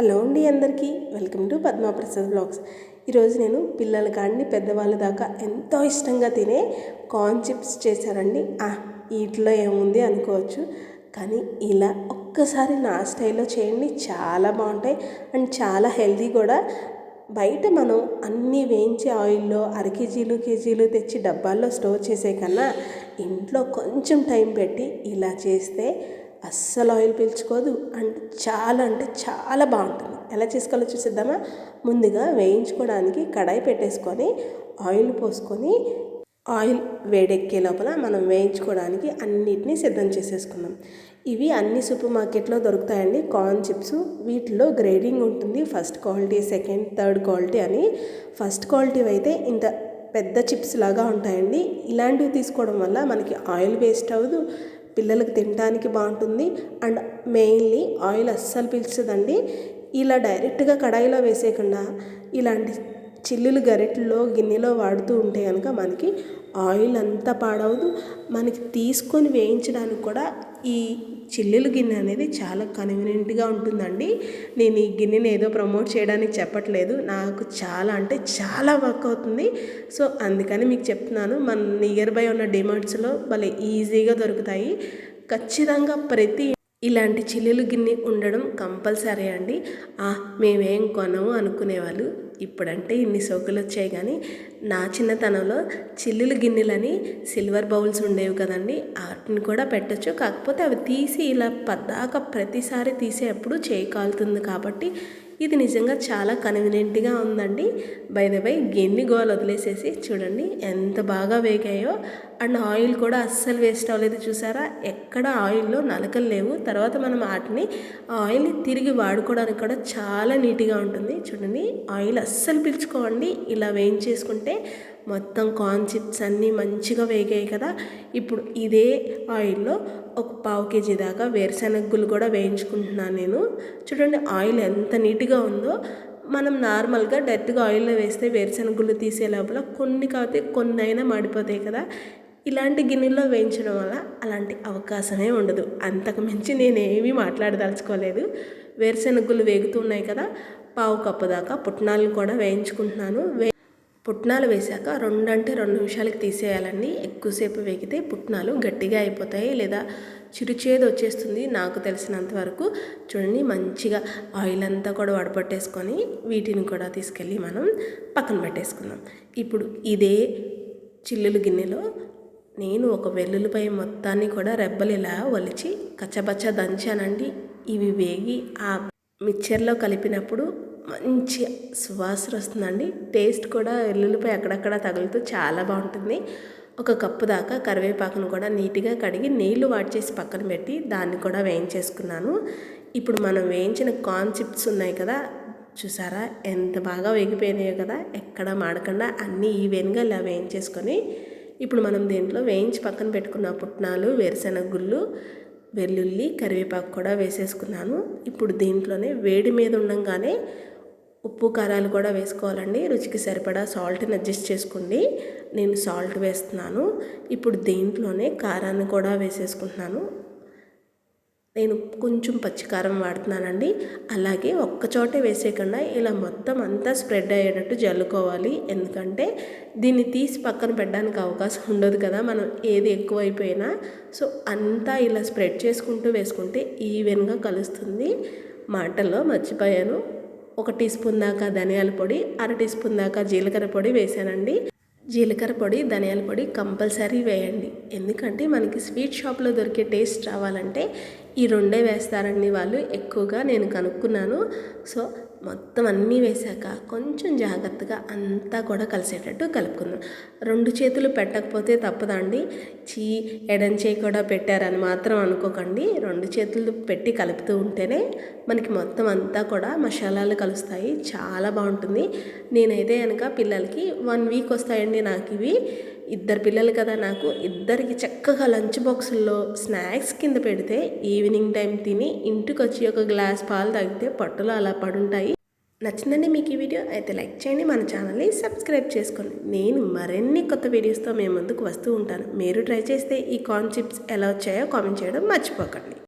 Hello అండి అందరికీ. Welcome to Padmaprasad blogs. ఈరోజు నేను పిల్లల కాడిని పెద్దవాళ్ళ దాకా ఎంతో ఇష్టంగా తినే కార్న్ చిప్స్ చేశారండి వీటిలో ఏముంది అనుకోవచ్చు. కానీ ఇలా ఒక్కసారి నా స్టైల్లో చేయండి చాలా బాగుంటాయి. అండ్ చాలా హెల్తీ కూడా. బయట మనం అన్నీ వేయించి ఆయిల్లో అర కేజీలు కేజీలు తెచ్చి డబ్బాల్లో స్టోర్ చేసే కన్నా ఇంట్లో కొంచెం టైం పెట్టి ఇలా చేస్తే అస్సలు ఆయిల్ పీల్చుకోదు అండ్ చాలా అంటే చాలా బాగుంటుంది. ఎలా చేసుకోవాలో చూసిద్దామా? ముందుగా వేయించుకోవడానికి కడాయి పెట్టేసుకొని ఆయిల్ పోసుకొని ఆయిల్ వేడెక్కే లోపల మనం వేయించుకోవడానికి అన్నిటినీ సిద్ధం చేసేసుకున్నాం. ఇవి అన్ని సూపర్ మార్కెట్లో దొరుకుతాయండి. కార్న్ చిప్స్ వీటిలో గ్రేడింగ్ ఉంటుంది. First quality second third quality అని. ఫస్ట్ క్వాలిటీ అయితే ఇంత పెద్ద చిప్స్ లాగా ఉంటాయండి. ఇలాంటివి తీసుకోవడం వల్ల మనకి ఆయిల్ వేస్ట్ అవ్వదు. పిల్లలకు తినడానికి బాగుంటుంది. అండ్ మెయిన్లీ ఆయిల్ అస్సలు పీల్చదండి. ఇలా డైరెక్ట్గా కడాయిలో వేసేయకుండా ఇలాంటి చిల్లులు గరిటెలో గిన్నెలో వాడుతూ ఉంటే కనుక మనకి ఆయిల్ అంతా పాడవదు. మనకి తీసుకొని వేయించడానికి కూడా ఈ చిల్లులు గిన్నె అనేది చాలా కన్వీనియంట్గా ఉంటుందండి. నేను ఈ గిన్నెని ఏదో ప్రమోట్ చేయడానికి చెప్పట్లేదు. నాకు చాలా అంటే చాలా వర్క్ అవుతుంది. సో అందుకని మీకు చెప్తున్నాను. మన నియర్ బై ఉన్న డిమార్ట్స్లో భలే ఈజీగా దొరుకుతాయి. ఖచ్చితంగా ప్రతి ఇలాంటి చిల్లులు గిన్నె ఉండడం కంపల్సరీ అండి. మేమేం కొనము అనుకునేవాళ్ళు. ఇప్పుడంటే ఇన్ని సోకులు వచ్చాయి కానీ నా చిన్నతనంలో చిల్లులు గిన్నెలని సిల్వర్ బౌల్స్ ఉండేవి కదండి. వాటిని కూడా పెట్టచ్చు. కాకపోతే అవి తీసి ఇలా పద్దాక ప్రతిసారి తీసేటప్పుడు చేయి కాలుతుంది కాబట్టి ఇది నిజంగా చాలా కన్వీనియంట్గా ఉందండి. బై ద బై గిన్నె గోలు వదిలేసేసి చూడండి ఎంత బాగా వేగాయో. అండ్ ఆయిల్ కూడా అస్సలు వేస్ట్ అవ్వలేదు చూసారా? ఎక్కడ ఆయిల్లో నలకలు లేవు. తర్వాత మనం వాటిని ఆయిల్ని తిరిగి వాడుకోవడానికి కూడా చాలా నీట్గా ఉంటుంది. చూడండి ఆయిల్ అస్సలు పిలుచుకోండి ఇలా వేయించేసుకుంటే మొత్తం కార్న్ చిప్స్ అన్నీ మంచిగా వేగాయి కదా. ఇప్పుడు ఇదే ఆయిల్లో ఒక పావు కేజీ దాకా వేరుశనగలు కూడా వేయించుకుంటున్నాను నేను. చూడండి ఆయిల్ ఎంత నీట్గా ఉందో. మనం నార్మల్గా డైరెక్ట్గా ఆయిల్లో వేస్తే వేరుశనగలు తీసే లోపల కొన్ని కాకపోతే కొన్ని అయినా మాడిపోతాయి కదా. ఇలాంటి గిన్నెల్లో వేయించడం వల్ల అలాంటి అవకాశమే ఉండదు. అంతకు మించి నేనేమీ మాట్లాడదలుచుకోలేదు. వేరుశనగలు వేగుతున్నాయి కదా. పావు కప్పు దాకా పుట్నాలను కూడా వేయించుకుంటున్నాను. వే పుట్నాలు వేశాక రెండు అంటే రెండు నిమిషాలకి తీసేయాలండి. ఎక్కువసేపు వేగితే పుట్నాలు గట్టిగా అయిపోతాయి లేదా చిరుచేదు వచ్చేస్తుంది నాకు తెలిసినంత వరకు. చూడండి మంచిగా ఆయిల్ అంతా కూడా వడపట్టేసుకొని వీటిని కూడా తీసుకెళ్ళి మనం పక్కన పెట్టేసుకుందాం. ఇప్పుడు ఇదే చిల్లులు గిన్నెలో నేను ఒక వెల్లుల్లిపై మొత్తాన్ని కూడా రెబ్బలు ఇలా ఒలిచి కచ్చబచ్చ దంచానండి. ఇవి వేగి ఆ మిక్చర్లో కలిపినప్పుడు మంచి సువాసన వస్తుందండి. టేస్ట్ కూడా వెల్లుల్లిపై అక్కడక్కడ తగులుతూ చాలా బాగుంటుంది. ఒక కప్పు దాకా కరివేపాకును కూడా నీట్గా కడిగి నీళ్ళు వాడ్చేసి పక్కన పెట్టి దాన్ని కూడా వేయించేసుకున్నాను. ఇప్పుడు మనం వేయించిన కార్న్ చిప్స్ ఉన్నాయి కదా చూసారా? ఎంత బాగా వేగిపోయినాయో కదా ఎక్కడ మాడకుండా అన్నీ ఈవెన్గా ఇలా వేయించేసుకొని ఇప్పుడు మనం దీంట్లో వేయించి పక్కన పెట్టుకున్న పుట్నాలు వేరుశెనగ గుళ్ళు వెల్లుల్లి కరివేపాకు కూడా వేసేసుకున్నాను. ఇప్పుడు దీంట్లోనే వేడి మీద ఉండగానే ఉప్పు కారాలు కూడా వేసుకోవాలండి. రుచికి సరిపడా సాల్ట్ని అడ్జస్ట్ చేసుకోండి. నేను సాల్ట్ వేస్తున్నాను. ఇప్పుడు దీంట్లోనే కారాన్ని కూడా వేసేసుకుంటున్నాను. నేను కొంచెం పచ్చికారం వాడుతున్నానండి. అలాగే ఒక్కచోటే వేసేయకుండా ఇలా మొత్తం అంతా స్ప్రెడ్ అయ్యేటట్టు జల్లుకోవాలి. ఎందుకంటే దీన్ని తీసి పక్కన పెట్టడానికి అవకాశం ఉండదు కదా. మనం ఏది ఎక్కువైపోయినా. సో అంతా ఇలా స్ప్రెడ్ చేసుకుంటూ వేసుకుంటే ఈవెన్గా కలుస్తుంది. మాటల్లో మర్చిపోయాను. ఒక టీ స్పూన్ దాకా ధనియాల పొడి అర టీ స్పూన్ దాకా జీలకర్ర పొడి వేసానండి. జీలకర్ర పొడి ధనియాల పొడి కంపల్సరీ వేయండి. ఎందుకంటే మనకి స్వీట్ షాప్లో దొరికే టేస్ట్ రావాలంటే ఈ రెండే వేస్తారండి వాళ్ళు. ఎక్కువగా నేను కనుక్కున్నాను. సో మొత్తం అన్నీ వేశాక కొంచెం జాగ్రత్తగా అంతా కూడా కలిసేటట్టు కలుపుకుందాం. రెండు చేతులు పెట్టకపోతే తప్పదండి. చీ ఎడం చేయి కూడా పెట్టారని మాత్రం అనుకోకండి. రెండు చేతులు పెట్టి కలుపుతూ ఉంటేనే మనకి మొత్తం అంతా కూడా మసాలాలు కలుస్తాయి. చాలా బాగుంటుంది. నేనైతే కనుక పిల్లలకి వన్ వీక్ వస్తాయండి నాకు ఇవి. ఇద్దరు పిల్లలు కదా నాకు. ఇద్దరికి చక్కగా లంచ్ బాక్సుల్లో స్నాక్స్ కింద పెడితే ఈవినింగ్ టైం తిని ఇంటికి వచ్చి ఒక గ్లాస్ పాలు తాగితే పట్టులు అలా పడుంటాయి. నచ్చిందండి మీకు ఈ వీడియో? అయితే లైక్ చేయండి మన ఛానల్ని సబ్స్క్రైబ్ చేసుకోండి. నేను మరిన్ని కొత్త వీడియోస్తో మేము ముందుకు వస్తూ ఉంటాను. మీరు ట్రై చేస్తే ఈ కాన్సెప్ట్స్ ఎలా వచ్చాయో కామెంట్ చేయడం మర్చిపోకండి.